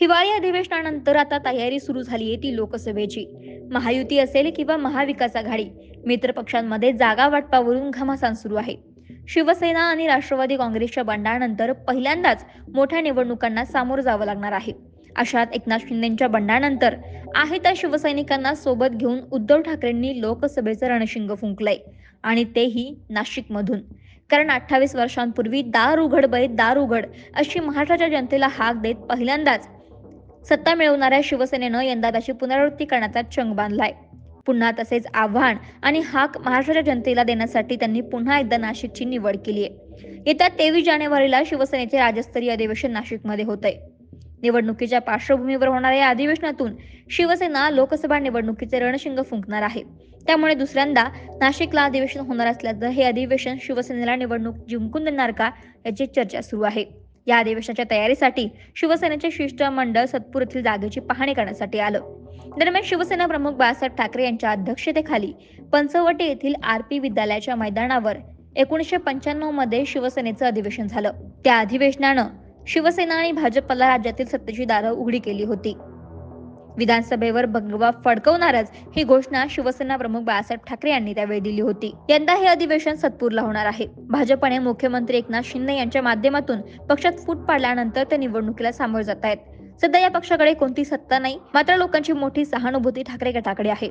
हिवाळी अधिवेशनानंतर आता तयारी सुरू झाली आहे ती लोकसभेची. महायुती असेल किंवा महाविकास आघाडी मित्र पक्षांमध्ये जागा वाटपावरून घमासान सुरू आहे. शिवसेना आणि राष्ट्रवादी काँग्रेसच्या बंडानंतर पहिल्यांदाच मोठ्या निवडणुकांना सामोरं जावं लागणार आहे. अशात एकनाथ शिंदेच्या बंडानंतर आहे त्या शिवसैनिकांना सोबत घेऊन उद्धव ठाकरेंनी लोकसभेचं रणशिंग फुंकलंय आणि तेही नाशिकमधून. कारण अठ्ठावीस वर्षांपूर्वी दार उघड बरे दार उघड अशी महाराष्ट्राच्या जनतेला हाक देत पहिल्यांदाच सत्ता मिळवणाऱ्या शिवसेनेनं यंदा त्याची पुनरावृत्ती करण्याचा चंग बांधलाय. पुन्हा तसेच आव्हान आणि हाक महाराष्ट्राच्या जनतेला देण्यासाठी त्यांनी पुन्हा एकदा नाशिकची निवड केली आहे. येत्या तेवीस जानेवारीला शिवसेनेचे राज्यस्तरीय अधिवेशन नाशिकमध्ये होत आहे निवडणुकीच्या पार्श्वभूमीवर होणाऱ्या या अधिवेशनातून शिवसेना लोकसभा निवडणुकीचे रणशिंग फुंकणार आहे. त्यामुळे दुसऱ्यांदा नाशिकला अधिवेशन होणार असल्याचं हे अधिवेशन शिवसेनेला निवडणूक जिंकून देणार का याची चर्चा सुरू आहे. या अधिवेशनाच्या तयारीसाठी शिवसेनेचे शिष्टमंडळ सतपूर येथील जागेची पाहणी करण्यासाठी आलं. दरम्यान शिवसेना प्रमुख बाळासाहेब ठाकरे यांच्या अध्यक्षतेखाली पंचवटी येथील आर पी विद्यालयाच्या मैदानावर एकोणीसशे पंच्याण्णवमध्ये शिवसेनेचं अधिवेशन झालं. त्या अधिवेशनानं शिवसेना आणि भाजपला राज्यातील सत्तेची दारं उघडी केली होती. विधानसभेवर भगवा फडकवणारच ही घोषणा शिवसेना प्रमुख बाळासाहेब ठाकरे यांनी त्यावेळी दिली होती. यंदा हे अधिवेशन सत्पूरला होणार आहे. भाजपने मुख्यमंत्री एकनाथ शिंदे यांच्या माध्यमातून पक्षात फूट पाडल्यानंतर ते निवडणुकीला सामोरे जात आहेत. सध्या या पक्षाकडे कोणती सत्ता नाही मात्र लोकांची मोठी सहानुभूती ठाकरे गटाकडे आहे.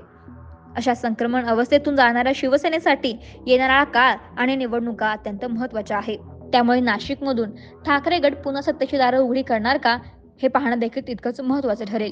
अशा संक्रमण अवस्थेतून जाणाऱ्या शिवसेनेसाठी येणारा काळ आणि निवडणुका अत्यंत महत्त्वाच्या आहे. त्यामुळे नाशिकमधून ठाकरे गट पुन्हा सत्तेची दारं उघडी करणार का हे पाहणं देखील तितकंच महत्वाचं ठरेल.